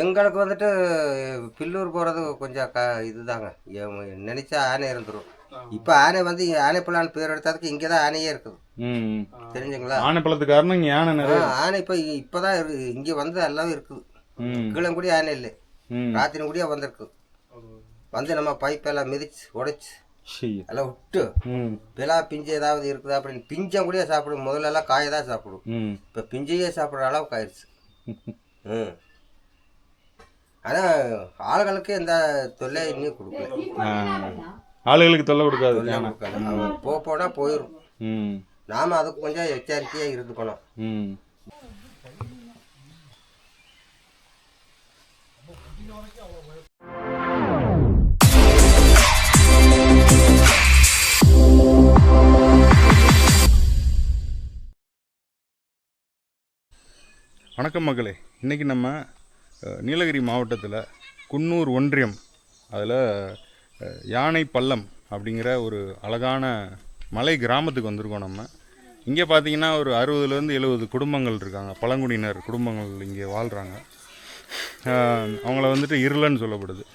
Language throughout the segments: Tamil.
எங்களுக்கு வந்துட்டு பில்லூர் போகிறது கொஞ்சம் க இதுதாங்க. நினைச்சா ஆனை இருந்துரும். இப்போ ஆனை வந்து இங்க ஆனைப்பலான்னு பேர் எடுத்ததுக்கு இங்கே தான் ஆனையே இருக்குது தெரிஞ்சுங்களா? ஆனைப்பழத்து காரணம் இங்கே யானை நிறைய ஆனை இப்போ இப்போ தான் இங்கே வந்து எல்லாம் இருக்குது. ம். கீழே கூட ஆனை இல்லை. ராத்திரி கூடிய வந்திருக்கு. வந்து நம்ம பைப்பெல்லாம் மிதிச்சு உடைச்சு. எல்லாம் விட்டு ம். பிலா பிஞ்சு ஏதாவது இருக்குதா அப்படின்னு பிஞ்சம் கூட சாப்பிடும். முதல்ல எல்லாம் காயை தான் சாப்பிடும். ம். இப்போ பிஞ்சையே சாப்பிட்ற அளவுக்கு ஆயிடுச்சு ம். ஆனால் ஆளுகளுக்கு எந்த தொல்லை இன்னும் கொடுக்கல. ஆளுகளுக்கு தொல்லை கொடுக்காது. தொல்லை யானை கொடுக்கல அவன் போ போனால் போயிடும் ம். நாம் அதுக்கு கொஞ்சம் எச்சரிக்கையாக இருந்துக்கணும். வணக்கம் மக்களே. இன்றைக்கி நம்ம நீலகிரி மாவட்டத்தில் குன்னூர் ஒன்றியம் அதில் யானை பள்ளம் அப்படிங்கிற ஒரு அழகான மலை கிராமத்துக்கு வந்திருக்கோம் நம்ம. இங்கே பார்த்தீங்கன்னா ஒரு அறுபதுலேருந்து எழுபது குடும்பங்கள் இருக்காங்க. பழங்குடியினர் குடும்பங்கள் இங்கே வாழ்கிறாங்க அவங்கள வந்துட்டு இருளன்னு சொல்லப்படுது.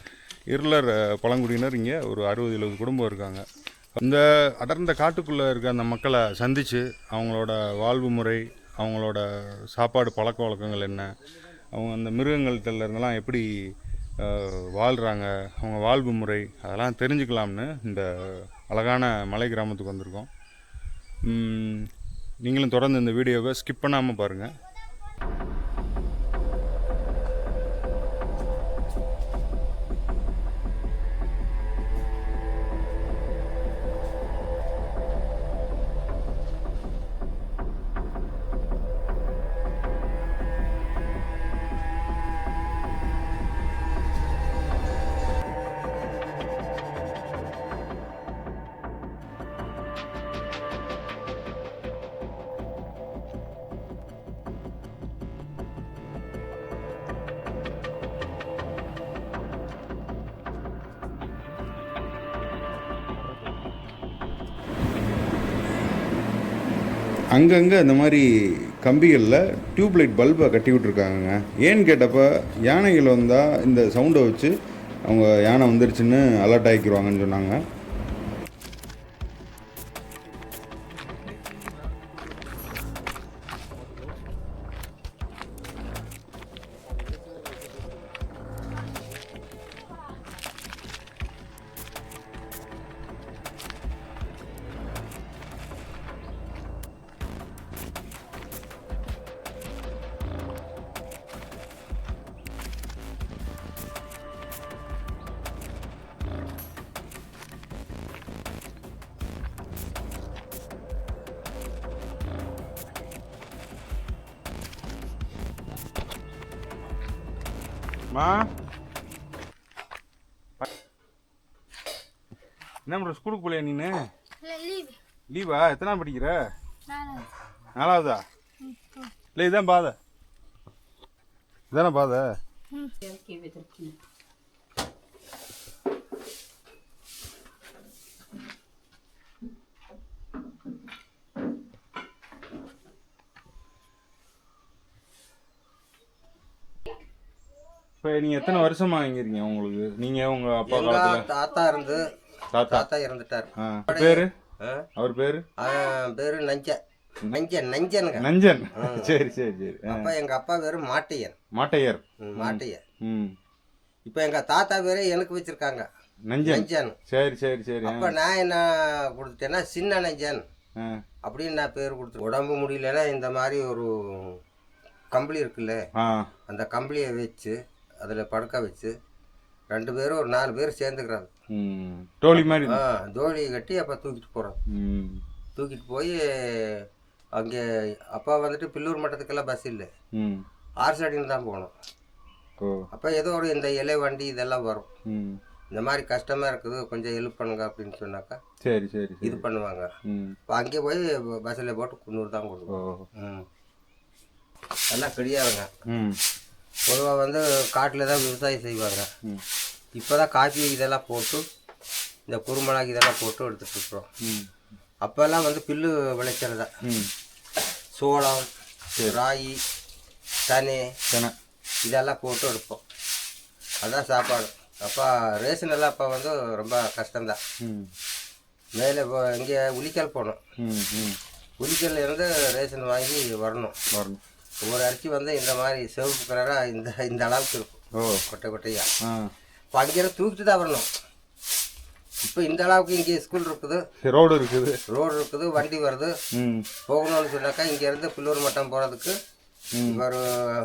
இருளர் பழங்குடியினர் இங்கே ஒரு அறுபது எழுபது குடும்பம் இருக்காங்க. இந்த அடர்ந்த காட்டுக்குள்ளே இருக்க அந்த மக்களை சந்தித்து அவங்களோட வாழ்வு முறை அவங்களோட சாப்பாடு பழக்க வழக்கங்கள் என்ன? அவங்க அந்த மிருகங்கள்கிட்ட இருந்தெல்லாம் எப்படி வாழ்கிறாங்க அவங்க வாழ்வு முறை அதெல்லாம் தெரிஞ்சுக்கலாம்னு இந்த அழகான மலை கிராமத்துக்கு வந்திருக்கோம். நீங்களும் தொடர்ந்து இந்த வீடியோவை ஸ்கிப் பண்ணாமல் பாருங்கள் அங்கங்கே இந்த மாதிரி கம்பிகளில் டியூப்லைட் பல்பை கட்டி விட்ருக்காங்க ஏன்னு கேட்டப்போ யானைகள் வந்தால் இந்த சவுண்டை வச்சு அவங்க யானை வந்துருச்சுன்னு அலர்ட் ஆகிக்கிருவாங்கன்னு சொன்னாங்க. மா என்ன பண்ணுற ஸ்கூலுக்கு போலையா நீனு? லீவ் எத்தனை படிக்கிற? நான் நாலாவதா? இல்லை இதான் பாதை. இதானே பாதை? இப்போ நீங்கள் எத்தனை வருஷமா இங்கே இருக்கீங்க உங்களுக்கு? நீங்கள் உங்கள் அப்பா காலத்தில்? தாத்தா இருந்து தாத்தா. தாத்தா இறந்துட்டார். ஆ பேர்? அவர் பேர்? பேரு நஞ்ச நஞ்சன் நஞ்சனுங்க. நஞ்சன். சரி சரி சரி. அப்பா எங்க அப்பா பேரு மாட்டையன். மாட்டையர். ம், மாட்டையன் ம். இப்போ எங்க தாத்தா பேரே எனக்கு வச்சிருக்காங்க. நஞ்சன். நஞ்சன். சரி சரி சரி. அப்ப நான் என்ன கொடுத்துட்டேன்னா சின்ன நஞ்சன். அப்படின்னு நான் பேர் கொடுத்து உடம்பு முடியலன்னா இந்த மாதிரி ஒரு கம்பளி இருக்குல்ல அந்த கம்பளியை வச்சு அதில் படுக்க வச்சு ரெண்டு பேரும் ஒரு நாலு பேர் சேர்ந்துக்கிறாங்க. டோலி மாதிரி. ஆ தோழி கட்டி அப்போ தூக்கிட்டு போகிறோம் ம். தூக்கிட்டு போய் அங்கே அப்பா வந்துட்டு பில்லூர் மட்டத்துக்கெல்லாம் பஸ் இல்லை. ம். ஆர்சாடின்னு தான் போகணும் அப்போ ஏதோ ஒரு இந்த இலை வண்டி இதெல்லாம் வரும். ம். இந்த மாதிரி கஷ்டமாக இருக்குது கொஞ்சம் ஹெல்ப் பண்ணுங்க அப்படின்னு சொன்னாக்கா சரி சரி இது பண்ணுவாங்க. ம். இப்போ அங்கே போய் பஸ்ஸில் போட்டு குன்னூர் தான் ம். எல்லாம் கிடையாதுங்க ம். பொதுவாக வந்து காட்டில் தான் விவசாயம் செய்வாங்க. இப்போ தான் காஃபி இதெல்லாம் போட்டு இந்த குருமிளகு இதெல்லாம் போட்டு எடுத்துட்டு இருக்கிறோம். ம். அப்போல்லாம் வந்து பில்லு விளைச்சல் தான். சோளம் ராகி தனி தானே. இதெல்லாம் போட்டு எடுப்போம். அதான் சாப்பாடு. அப்போ ரேஷன் எல்லாம் அப்போ வந்து ரொம்ப கஷ்டம்தான் மேலே இங்கே உளிக்கல் போகணும். உளிக்கல்ல இருந்து ரேஷன் வாங்கி வரணும். வரணும். ஒரு அரிசி வந்து இந்த மாதிரி சிவப்பு கலராக இந்த இந்த அளவுக்கு இருக்கும். ஓ. கொட்டை கொட்டையா. ஆ. இப்போ அங்கேருந்து தூக்கிட்டு தான் வரணும். இப்போ இந்த அளவுக்கு இங்கே ஸ்கூல் இருக்குது. ரோடு இருக்குது. ரோடு இருக்குது வண்டி வருது. போகணும்னு சொன்னாக்கா இங்கேருந்து பில்லூர் மட்டம் போகிறதுக்கு ஒரு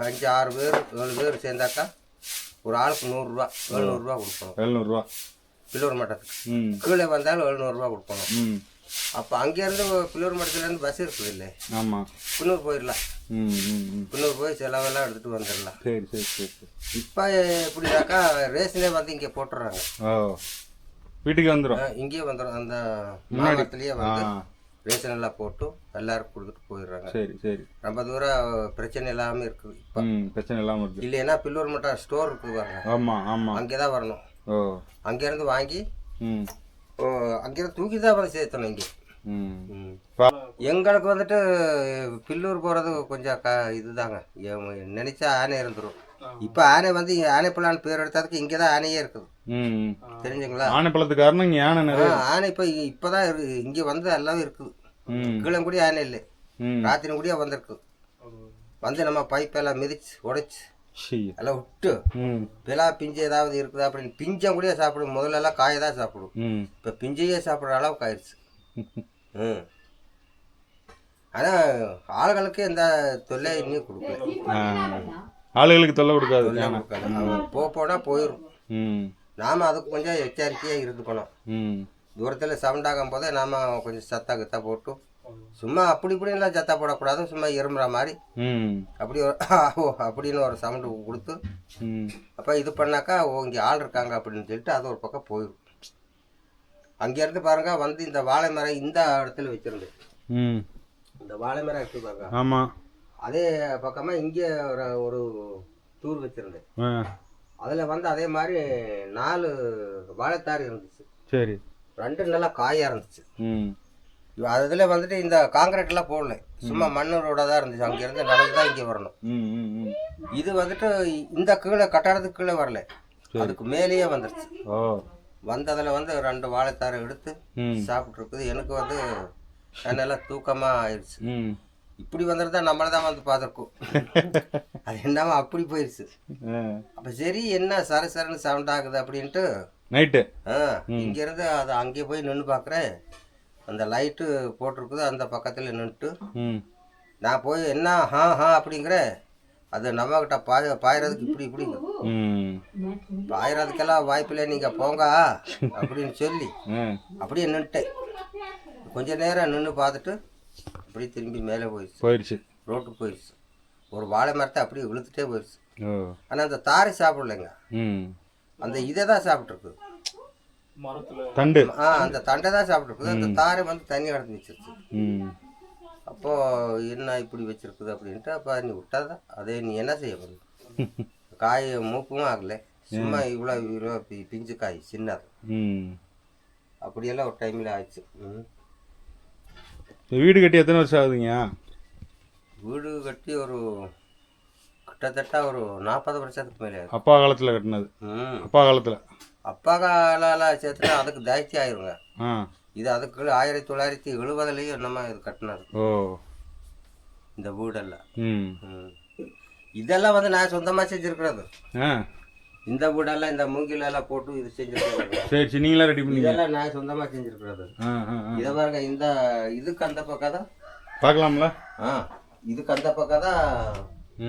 அஞ்சு ஆறு பேர் ஏழு பேர் சேர்ந்தாக்கா ஒரு ஆளுக்கு நூறுரூவா எழுநூறுவா கொடுக்கணும். எழுநூறுவா பில்லூர் மட்டத்துக்கு. கீழே வந்தாலும் எழுநூறுவா கொடுக்கணும். அப்போ அங்கேருந்து பில்லூர் மட்டத்துலேருந்து பஸ் இருக்குது இல்லை ஆமாம் குன்னூர் போயிடலாம். குன்னூர் போய் செலவெல்லாம் எடுத்துகிட்டு வந்துடலாம். சரி சரி சரி இப்போ எப்படினாக்கா ரேஷனே வந்து இங்கே போட்டுடுறாங்க. ஓ. வீட்டுக்கு வந்துடும் இங்கேயே வந்துடும் அந்த மாவட்டத்துலேயே ஆ. வந்து ரேஷன் எல்லாம் போட்டு எல்லாருக்கும் கொடுத்துட்டு போயிடுறாங்க. சரி சரி. ரொம்ப தூரம் பிரச்சனை இல்லாமல் இருக்குது இப்போ. பிரச்சனை இல்லாமல் இருக்குது. இல்லைன்னா பில்லூர் மட்டும் ஸ்டோர் இருக்குது பாருங்க. ஆமாம் ஆமாம் அங்கே தான் வரணும். ஓ. அங்கேருந்து வாங்கி அங்கேருந்து தூக்கி தான் வந்து சேர்த்தணும் இங்கே எங்களுக்கு வந்துட்டு பில்லூர் போகிறது கொஞ்சம் க இதுதாங்க. நினைச்சா ஆனை இருந்துரும். இப்போ ஆனை வந்து இங்க ஆனை பிள்ளான்னு பேர் எடுத்ததுக்கு இங்கே தான் ஆனையே இருக்குது. ம். தெரிஞ்சுங்களா? ஆனைப்பழத்து காரணம் இங்கே யானை ஆ, நிறைய ஆனை இப்போ இப்போ தான் இருக்கு இங்கே வந்து எல்லாம் இருக்குது ம். கீழே கூட ஆனை இல்லை. ம். ராத்திரி கூடயே வந்திருக்கு. வந்து நம்ம பைப்பெல்லாம் மிதிச்சு உடைச்சு எல்லாம் விட்டு ம். பிலா பிஞ்சு ஏதாவது இருக்குதா அப்படின்னு பிஞ்சம் கூட சாப்பிடும். முதல்ல எல்லாம் காயை தான் சாப்பிடும். ம். இப்போ பிஞ்சையே சாப்பிட்ற அளவுக்கு ஆயிடுச்சு ம். ஆனால் ஆளுகளுக்கு எந்த தொல்லை இன்னும் கொடுக்கல. ஆளுகளுக்கு தொல்லை கொடுக்காது. தொல்லை கொடுக்கல அவன் போ போனால் போயிடும் ம். நாம் அதுக்கு கொஞ்சம் எச்சரிக்கையாக இருந்துக்கணும். ம். தூரத்தில் சவுண்ட் ஆகும் போதே நாம் கொஞ்சம் சத்தா கித்தா போட்டு சும்மா அப்படி இப்படின்லாம் சத்தா போடக்கூடாது சும்மா இருமுற மாதிரி. ம். அப்படி அப்படின்னு ஒரு சவுண்டு கொடுத்து அப்போ இது பண்ணாக்கா ஓ இங்கே ஆள் இருக்காங்க அப்படின்னு சொல்லிட்டு அது ஒரு பக்கம் போயிடும். அங்கேருந்து பாருங்க வந்து இந்த வாழை மரம் இந்த இடத்துல வச்சிருந்தேன் ம். இந்த வாழை மரம் இருக்கு பாருங்க. ஆமாம் அதே பக்கமாக இங்கே ஒரு ஒரு தூர் வச்சுருந்தேன் ஆ. அதில் வந்து அதே மாதிரி நாலு வாழைத்தார் இருந்துச்சு. சரி. ரெண்டு நல்லா காயாக இருந்துச்சு. ம். அதில் வந்துட்டு இந்த காங்கிரீட்லாம் போடல. சும்மா மண் ரோடாக தான் இருந்துச்சு. அங்கேருந்து நடந்து தான் இங்கே வரணும். இது வந்துட்டு இந்த கீழே கட்டடத்துக்கு கீழே வரல. அதுக்கு மேலேயே வந்துருச்சு. வந்ததில் வந்து ரெண்டு வாழைத்தாரை எடுத்து சாப்பிட்ருக்குது எனக்கு வந்து நல்லா தூக்கமாக ஆயிடுச்சு இப்படி வந்துருந்தா நம்மளை தான் வந்து பார்த்துருக்கோம். அது என்னவோ அப்படி போயிடுச்சு அப்போ சரி என்ன சர சரன்னு சவுண்ட் ஆகுது அப்படின்ட்டு நைட்டு. ஆ இங்கேருந்து அது அங்கே போய் நின்று பார்க்குறேன் அந்த லைட்டு போட்டிருக்குது அந்த பக்கத்தில் நின்றுட்டு நான் போய் என்ன ஹா ஹா அப்படிங்கிறேன் அது நம்மக்கிட்ட பாய பாயறதுக்கு இப்படி இப்படி ம். பாயறதுக்கெல்லாம் வாய்ப்பில்லை நீங்கள் போங்க அப்படின்னு சொல்லி அப்படியே நின்றுட்டேன் கொஞ்ச நேரம் நின்று பார்த்துட்டு அப்படியே திரும்பி மேலே போயிடுச்சு. போயிடுச்சு. ரோட்டுக்கு போயிடுச்சு. ஒரு வாழை மரத்தை அப்படியே இழுத்துட்டே போயிடுச்சு. ஆனால் அந்த தாரை சாப்பிடலைங்க. ம். அந்த இதை தான் சாப்பிட்ருக்கு தண்டு. ஆ அந்த தண்டை தான் சாப்பிட்ருக்குது அந்த தாரை வந்து தண்ணி கடந்து வச்சிருச்சு. ம். அப்போது என்ன இப்படி வச்சிருக்குது அப்படின்ட்டு அப்போ நீ விட்டாதான் அதே நீ என்ன செய்ய முடியும் காய் மூப்பும் ஆகலை. சும்மா இவ்வளோ இவ்வளோ பி பிஞ்சு காய் சின்னது. ம். அப்படியெல்லாம் ஒரு டைமில் ஆயிடுச்சு வீடு கட்டி எத்தனை வருஷம் ஆகுதுங்க? வீடு கட்டி ஒரு கிட்டத்தட்ட ஒரு நாற்பது வருஷத்துக்கு மேலே அப்பா காலத்தில் கட்டினது. ம். அப்பா காலத்தில். அப்பா காலால் சேர்த்துனா அதுக்கு தாய்ச்சி ஆயிருங்க. இது அதுக்கு ஆயிரத்தி தொள்ளாயிரத்தி எழுபதுலேயும் என்னமா இது கட்டினது ஓ. இந்த வீடெல்லாம். இதெல்லாம் வந்து நான் சொந்தமாக செஞ்சுருக்கிறது. இந்த வீடெல்லாம் இந்த மூங்கிலெல்லாம் போட்டு இது செஞ்சுருக்கிறது. சரி சரி நீங்களா ரெடி பண்ணீங்க இதெல்லாம் நான் சொந்தமாக செஞ்சுருக்கிறது. இதை பாருங்க இந்த இதுக்கு அந்த பக்கம் தான். பார்க்கலாம்ல? ஆ. இதுக்கு அந்த பக்கம் தான்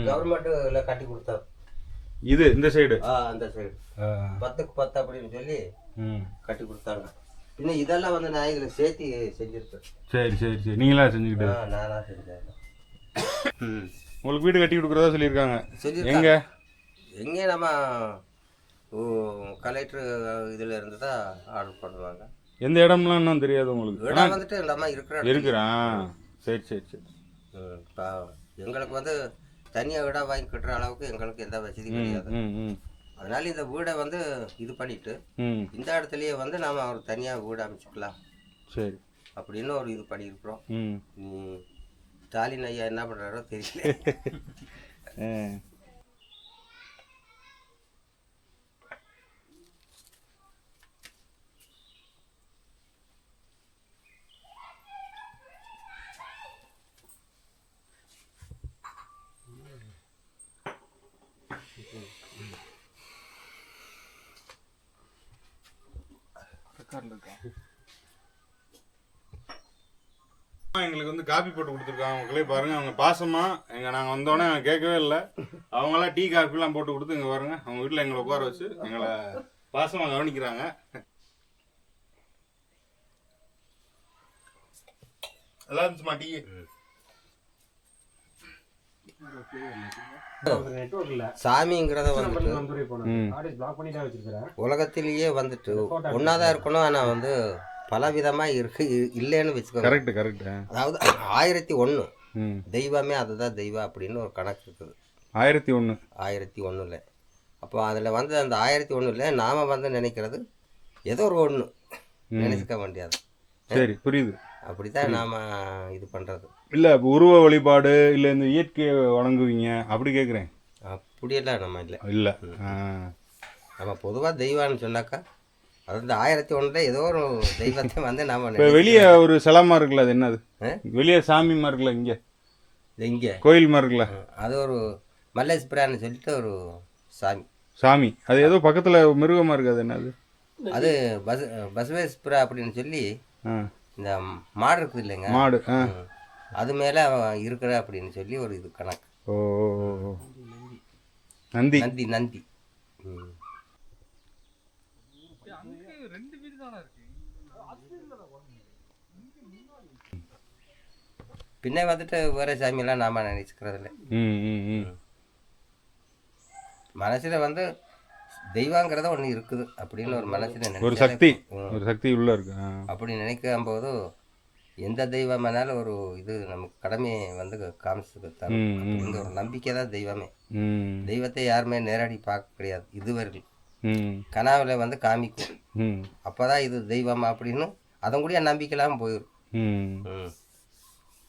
கவர்மெண்ட்டில் கட்டி கொடுத்தாரு. இது இந்த சைடு ஆ அந்த சைடு பத்துக்கு பத்து அப்படின்னு சொல்லி கட்டி கொடுத்தாங்க. பின்ன இதெல்லாம் வந்து நான் இதில் சேர்த்து செஞ்சுருக்கேன் சரி சரி சரி. நீங்களா செஞ்சுக்கிட்டு? நானாக செஞ்சேன் உங்களுக்கு வீடு கட்டி கொடுக்குறதா சொல்லியிருக்காங்க. எங்க? எங்கே நம்ம கலெக்டர் இதில் இருந்து தான் ஆர்டர் பண்ணுவாங்க. எந்த இடம்லாம் இன்னும் தெரியாது உங்களுக்கு? இடம் வந்துட்டு நம்ம இருக்கிற. இருக்கிறான் சரி சரி சரி. எங்களுக்கு வந்து தனியாக இடம் வாங்கி கட்டுற அளவுக்கு எங்களுக்கு எந்த வசதியும் கிடையாது. அதனால இந்த வீடை வந்து இது பண்ணிட்டு இந்த இடத்துலயே வந்து நாம ஒரு தனியாக வீடு அமைச்சுக்கலாம். சரி. அப்படின்னு ஒரு இது பண்ணியிருக்கிறோம். ஸ்டாலின் ஐயா என்ன பண்ணுறாரோ தெரியல. ஆ. எங்களுக்கு வந்து காபி போட்டு கொடுத்துருக்காங்க. அவங்களே பாருங்க அவங்க பாசமா எங்க நாங்க வந்தோடனே கேட்கவே இல்லை. அவங்களாம் டீ காஃபிலாம் போட்டு கொடுத்து இங்க பாருங்க அவங்க வீட்டில் எங்களை உட்கார வச்சு எங்களை பாசமா கவனிக்கிறாங்க. நல்லா இருந்துச்சுமா டீ? சாமிங்கிறத வந்துட்டு ம். உலகத்திலேயே வந்துட்டு ஒன்றாதான் இருக்கணும் ஆனால் வந்து பல விதமாக இருக்கு இல்லைன்னு வச்சுக்கோங்க. Correct correct. அதாவது ஆயிரத்தி ஒன்று தெய்வமே அதுதான் தெய்வம் அப்படின்னு ஒரு கணக்கு இருக்குது. ஆயிரத்தி ஒன்று ஆயிரத்தி ஒன்றில் அப்போ அதில் வந்து அந்த ஆயிரத்தி ஒன்றில் நாம் வந்து நினைக்கிறது ஏதோ ஒரு ஒன்று நினைச்சுக்க வேண்டியது. சரி புரியுது. அப்படி தான் நாம் இது பண்ணுறது இல்லை உருவ வழிபாடு இல்லை இந்த இயற்கையை வணங்குவீங்க அப்படி கேட்குறேன் அப்படியெல்லாம் நம்ம இல்லை. இல்லை. நம்ம பொதுவாக தெய்வம்னு சொன்னாக்கா அது இந்த ஆயிரத்தி ஒன்றில் ஏதோ ஒரு தெய்வத்தை வந்து நாம் இப்போ வெளியே ஒரு சிலமா இருக்குல்ல அது என்னது? வெளியே சாமி இருக்குல்ல இங்கே? இங்கே. கோயில் மாதிரி இருக்குல்ல அது ஒரு மல்லேஸ்புரான்னு சொல்லிட்டு ஒரு சாமி. சாமி. அது ஏதோ பக்கத்தில் மிருகமாக இருக்குது அது என்னது? அது பஸ் பசவேஸ்புரா அப்படின்னு சொல்லி இந்த மாடு இருக்குது இல்லைங்க. மாடு. அது மேலே அவன் இருக்கிற அப்படின்னு சொல்லி ஒரு இது கணக்கு. ஓ. நந்தி. நந்தி நந்தி. பின்ன வந்துட்டு வேற சாமியெல்லாம் நாம நினைச்சுக்கிறது இல்லை ம் ம் ம். மனசுல வந்து தெய்வங்கிறத ஒன்று இருக்குது அப்படின்னு ஒரு மனசுல ஒரு சக்தி. ஒரு சக்தி உள்ள இருக்கு. அப்படி நினைக்கும் போது எந்த தெய்வமானாலும் ஒரு இது நமக்கு கடமையை வந்து காமிச்சு தரும். அப்படிங்கிற ஒரு நம்பிக்கை தான் தெய்வமே. தெய்வத்தை யாருமே நேரடி பார்க்க கிடையாது. இதுவரையில் ம். கனாவில் வந்து காமிக்கும். அப்போதான் இது தெய்வம் அப்படின்னு அதன் கூட நம்பிக்கைலாம் போயிடும்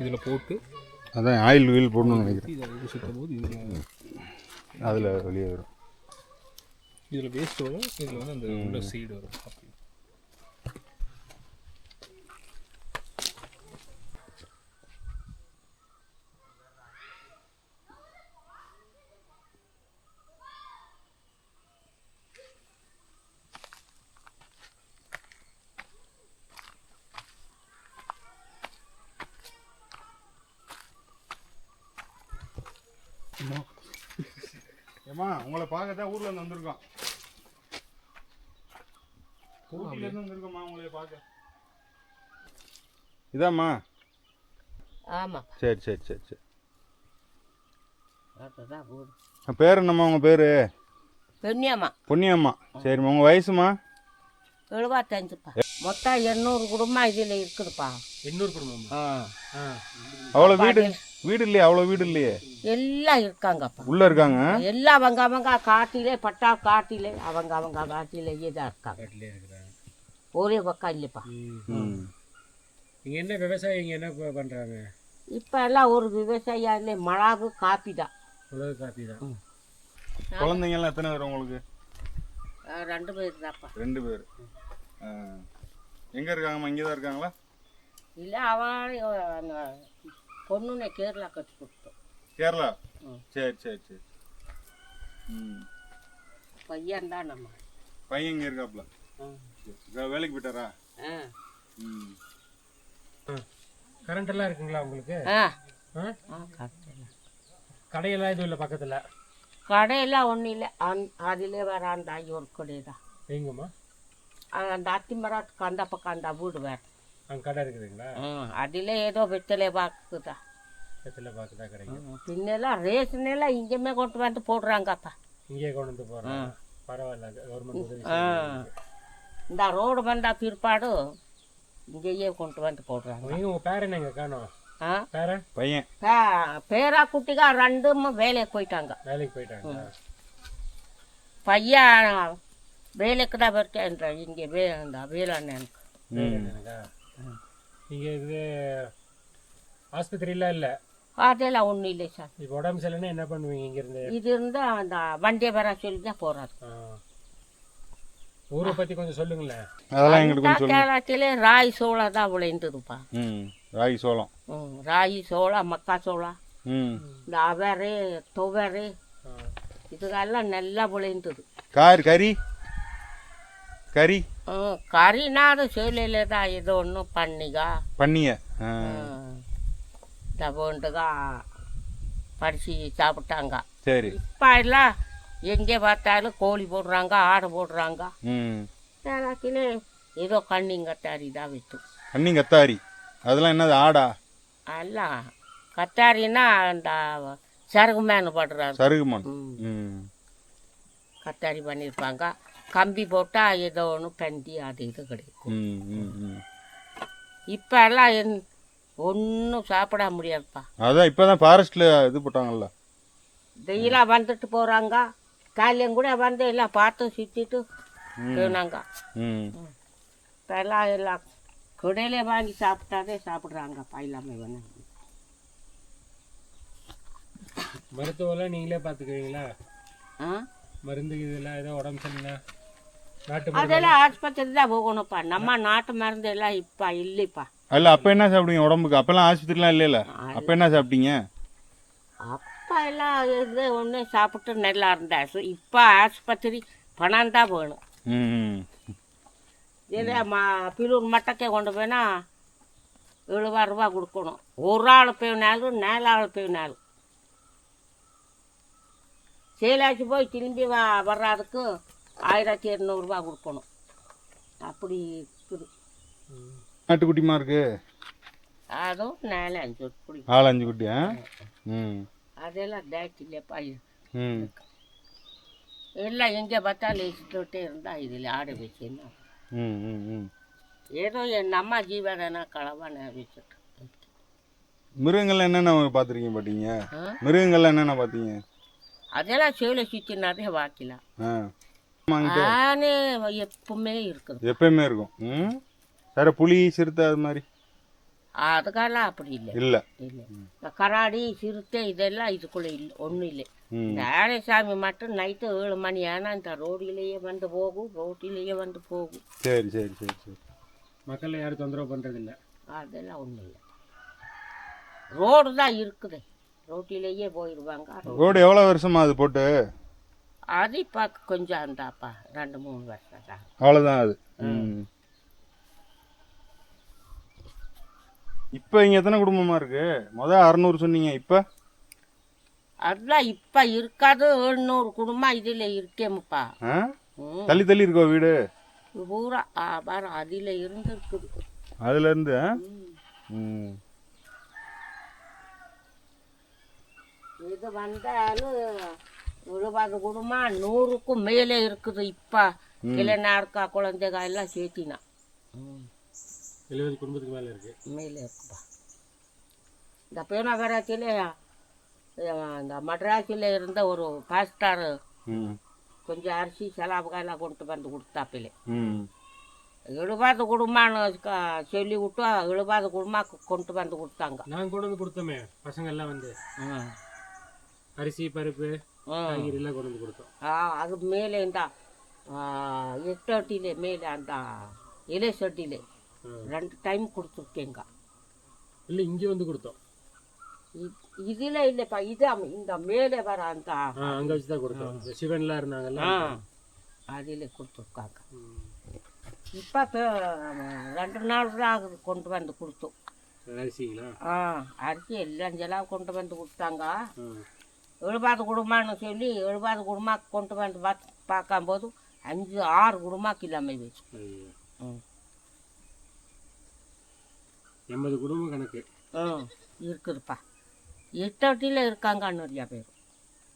இதில் போட்டு அதான் ஆயில் வீல் போடணும்னு நினைக்கிறேன். சுற்றும் போது இதில் அதில் வெளியே வரும். இதில் வேஸ்ட் வரும் இதில் வந்து அந்த உள்ள சீடு வரும். ஏம்மா உங்களை பார்க்க தான் ஊர்ல இருந்து வந்திருக்கோம். ஊட்டில இருந்து வந்திருக்கோம்மா உங்களை பார்க்க. இதாம்மா. ஆமாம் சரி சரி சரி சரி. பேர் என்னம்மா உங்கள் பேர்? பெண்ணியம்மா பொன்னியம்மா. சரிம்மா உங்கள் வயசுமா எழுபத்தஞ்சுப்பா மொத்தம் எண்ணூறு குடும்பம் இதில் இருக்குதுப்பா. இன்னொரு குடும்பம் ஆ. ஆ அவ்வளோ வீடு வீடு இல்லையே? அவ்வளோ வீடு இல்லையே? எல்லாம் இருக்காங்கப்பா. உள்ளே இருக்காங்க? எல்லாம் அவங்க அவங்க காட்டிலே பட்டா காட்டிலே அவங்க அவங்க காட்டிலேயே தான் இருக்காங்க. ஒரே பக்கம் இல்லைப்பா. என்ன விவசாயம் இங்கே என்ன ப- பண்றாங்க? இப்போ எல்லாம் ஒரு விவசாயம் இல்லை மிளகு காப்பி தான். உலக காப்பி தான். குழந்தைங்கலாம் எத்தனை பேர் உங்களுக்கு? ரெண்டு பேர் தான்ப்பா. ரெண்டு பேர். எங்கே இருக்காங்கம்மா? இங்கே தான் இருக்காங்களா? இல்லை அவன் பொண்ணுனை கேரளா கட்டி கொடுத்தோம். கேரளா? ம். சரி சரி சரி. ம். பையன் தான் நம்ம. பையன் இங்கே இருக்காப்புல. ம். சரி. வேலைக்கு போயிட்டாரா? ஆ. ம். கரண்ட் எல்லாம் இருக்குங்களா உங்களுக்கு? ஆ. ஆ? ஆ கரெக்டு கடையெல்லாம் எதுவும் இல்லை பக்கத்தில்? கடையெல்லாம் ஒன்றும் இல்லை. அந் அதிலே வர அந்த ஒரு கடை தான் எங்கம்மா? அந்த அத்திமரத்துக்கு அந்த பக்கம் அந்த வீடு வேறு. அங்கே கடை இருக்குதுங்களா? அதில் ஏதோ வெத்தலை பாக்குதா. பக்கத்தில் பார்த்து தான் கிடைக்கும் பின்னெல்லாம் ரேஷன் எல்லாம் இங்கேயுமே கொண்டு வந்து போடுறாங்கப்பா. இங்கேயே கொண்டு வந்து போகிறோம் பரவாயில்ல கவர்மெண்ட். இந்த ரோடு வந்தா பிற்பாடு இங்கேயே கொண்டு வந்து போடுறாங்க. எங்க உங்கள் பேரன் எங்க காணோம்? பையன். பேரா குட்டிగా ரெண்டும் வேலைக்கு போயிட்டாங்க. வேலைக்கு போயிட்டாங்க பையன் வேலைக்கு தான் போயிட்டேன் இங்கே வே வேளாண்மைக்கு எனக்கா நீங்கள் இது ஆஸ்பத்திரிலாம் இல்லை? அதெல்லாம் ஒன்றும் இல்லை சார். இப்போ உடம்பு சரியில்லைன்னா என்ன பண்ணுவீங்க இங்கேருந்து? இது இருந்தால் அந்த வண்டியை வர சொல்லி தான் போகிறாரு ஊரை பற்றி கொஞ்சம் சொல்லுங்களேன். அதெல்லாம் எங்களுக்கு கொஞ்சம் கேரளத்திலே ராய் சோளா தான் விளைந்ததுப்பா. ம் ராகி சோளம். ம் ராகி சோளா மக்கா சோளா ம். இந்த அவரை துவரை. இதுக்கெல்லாம் நல்லா விளைந்தது. கார் கறி? கறி? ம் கறினா அது சேலையில் தான் இது ஒன்றும் பண்ணிக்கா. பண்ணிய? ஆ. தபோண்டுగా பறிச்சு சாப்பிட்டாங்க. சரி. இப்போ எல்லாம் எங்கே பார்த்தாலும் கோழி போடுறாங்க ஆடு போடுறாங்க. ம். எல்லாத்திலே ஏதோ கண்ணிங்கட்டாரி தான் விற்று அண்ணி கத்தாரி. அதெல்லாம் என்னது ஆடா? எல்லாம் கத்தாரின்னா அந்த சருகு மேனு படுறாரு. சருகுமன் ம். ம். கத்தாரி பண்ணியிருப்பாங்க கம்பி போட்டால் ஏதோ ஒன்று பெண்டி அது இது கிடைக்கும். இப்போ எல்லாம் என் ஒன்றும் சாப்பிட முடியாதுப்பா. அதான் இப்போ தான் ஃபாரஸ்ட்டில் இது போட்டாங்கல்ல. டெய்லாக வந்துட்டு போகிறாங்க காலையும் கூட வந்து எல்லாம் பார்த்து சுற்றிட்டு போனாங்க. இப்போ எல்லாம் எல்லாம் கடையில வாங்கி சாப்பிட்டாதே சாப்பிட்றாங்கப்பா எல்லாமே வேணும் மருத்துவம்லாம் நீங்களே பார்த்துக்குவீங்களா? ஆ? மருந்து இதெல்லாம் ஏதோ உடம்பு சரியில்லை அதெல்லாம் ஆஸ்பத்திரி தான் போகணும்ப்பா. நம்ம நாட்டு மருந்து எல்லாம் இப்போ இல்லைப்பா. அல்ல அப்போ என்ன சாப்பிடுவீங்க உடம்புக்கு? அப்போல்லாம் ஆஸ்பத்திரிலாம் இல்லைல்ல? அப்போ என்ன சாப்பிட்டீங்க? அப்பா எல்லாம் இது ஒன்று சாப்பிட்டு நல்லா இருந்தா. இப்போ ஆஸ்பத்திரி பணம் தான் வேணும். இதே மா பில்லூர் மட்டக்கே கொண்டு போனா எழுபது ரூபா கொடுக்கணும். ஒரு ஆள் போயினாலும் நாலு ஆள் போயினாலும். சேலாச்சு போய் திரும்பி வா வர்றதுக்கு ஆயிரத்தி இரநூறுபா கொடுக்கணும். அப்படி இருக்குது. நாட்டுக்குட்டிமா இருக்கு? அதுவும் நாலு அஞ்சு குடி ஆள் அஞ்சு குட்டி ஆ. ம். அதெல்லாம் டேட் இல்லைப்பா ம். எல்லாம் எங்கே பார்த்தாலும் இஷ்டத்தே இருந்தா இதில் ஆட வச்சுன்னா ம் ம் ம். ஏதோ என் அம்மா ஜீவனா களவா நான் வச்சுட்டு மிருகங்கள்ல என்னென்ன பார்த்துருக்கீங்க பார்த்தீங்க? ஆ? மிருகங்கள்ல என்னென்ன பார்த்தீங்க? அதெல்லாம் சேலை சுற்றி நிறைய வாக்கிலாம் ஆ. ஆனே எப்பவுமே இருக்குது எப்பயுமே இருக்கும். ம்? வேற புலி சிறுத்தை அது மாதிரி. அதுக்கெல்லாம் அப்படி இல்லை. இல்லை. இல்லை. இந்த கராடி சிறுத்தை இதெல்லாம் இதுக்குள்ள இல்லை. ஒன்றும் இல்லை. இந்த ஆனைசாமி மட்டும் நைட்டு ஏழு மணி ஆனால் இந்த ரோடிலேயே வந்து போகும். ரோட்டிலேயே வந்து போகும். சரி சரி சரி சரி. மக்களை யாரும் தொந்தரவு பண்ணுறதில்ல அதெல்லாம் ஒன்றும் இல்லை. ரோடு தான் இருக்குது. ரோட்டிலேயே போயிடுவாங்க ரோடு எவ்வளோ வருஷமா அது போட்டு? அது இப்போ கொஞ்சம் இருந்தாப்பா ரெண்டு மூணு வருஷம் தான். அவ்வளோதான் அது. இப்போ இங்கே எத்தனை குடும்பமா இருக்கு? மொதல் அறநூறு சொன்னீங்க இப்போ? அதெல்லாம் இப்போ இருக்காது எழுநூறு குடும்பம் இதில் இருக்கேமுப்பா. தள்ளி தள்ளி இருக்கோ வீடு? பூரா ஆ, பாரு அதில் இருந்து இருக்குது அதுலேருந்து ஆ? ம். இது வந்தாலும் எழுபது குடும்பம் நூறுக்கும் மேலே இருக்குது இப்போ. இளைஞருக்கா குழந்தைங்க எல்லாம் சேர்த்தினா. எழுபது குடும்பத்துக்கு மேலே இருக்குது மேலே இருக்குப்பா. இந்த பேனகரத்தில் இந்த மட்ராஸில் இருந்த ஒரு பாஸ்டார் கொஞ்சம் அரிசி செலாபுக்கெல்லாம் கொண்டு வந்து கொடுத்தாப்பிலே. எழுபது குடும்பம்னு சொல்லி விட்டு எழுபது குடும்பம் கொண்டு வந்து கொடுத்தாங்க. நாங்கள் கொண்டு வந்து கொடுத்தோமே பசங்க எல்லாம் வந்து. அரிசி பருப்பு கொடுத்தோம். ஆ, அது மேலே இந்த எட்டட்டிலே மேலே அந்த இலை சட்டிலே. ரெண்டு டைம் கொடுத்துருக்கேங்க. இல்லை இங்கே வந்து கொடுத்தோம். இதில் இல்லைப்பா இது இந்த மேலே வர அந்த அங்கே வச்சு தான் கொடுத்தோம். சிவன்லாம் இருந்தாங்கல்ல. அதில் கொடுத்துருக்காங்க. இப்போ ரெண்டு நாள் தான் ஆகுது கொண்டு வந்து கொடுத்தோம். அரிசிங்களா? ஆ அரிசி எல்லாம் ஜெல்லாம் கொண்டு வந்து கொடுத்தாங்க. எழுபது குடும்பம்னு சொல்லி எழுபது குடும்பம் கொண்டு வந்து பார்த்து பார்க்கும்போது அஞ்சு ஆறு குடும்பம் இல்லாமல். ம். எண்பது குடும்பம் கணக்கு. ம் இருக்குதுப்பா. இட்டட்டியில் இருக்காங்க நிறையா பேர்.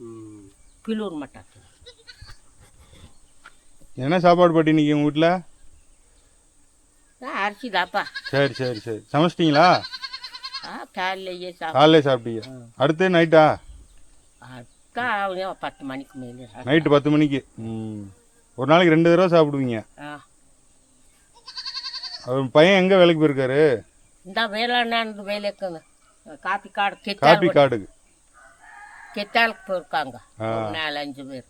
ம். பில்லூர் மட்டத்தில். என்ன சாப்பாடு பாட்டி இன்னைக்கு உங்கள் வீட்டில் அரிசி தாப்பா சரி சரி சரி. சமைச்சிட்டிங்களா? ஆ காலையிலேயே சாப்பிட்டு காலையிலே சாப்பிட்டீங்க. அடுத்து நைட்டா? அவனே பத்து மணிக்கு மேலே. நைட்டு பத்து மணிக்கு. ஒரு நாளைக்கு ரெண்டு தடவை சாப்பிடுவீங்க. அவர் பையன் எங்கே வேலைக்கு போயிருக்காரு? இந்த வேளாண் வேலைக்குங்க காப்பி காடு காப்பி காடுக்கு கெத்தாலுக்கு போயிருக்காங்க. நாலு அஞ்சு பேர்.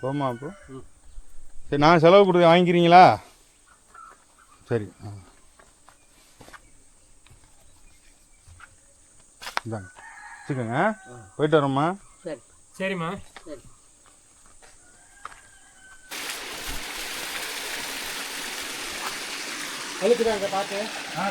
போமா அப்போ. சரி நான் செலவு கொடுத்து வாங்கிக்கிறீங்களா? சரி. ஆ. இந்தாங்க. வச்சுக்கோங்க. போயிட்டு வரோம்மா. சரி. சரிம்மா. சரி. அழுக்குதாங்க பார்த்து? ஆ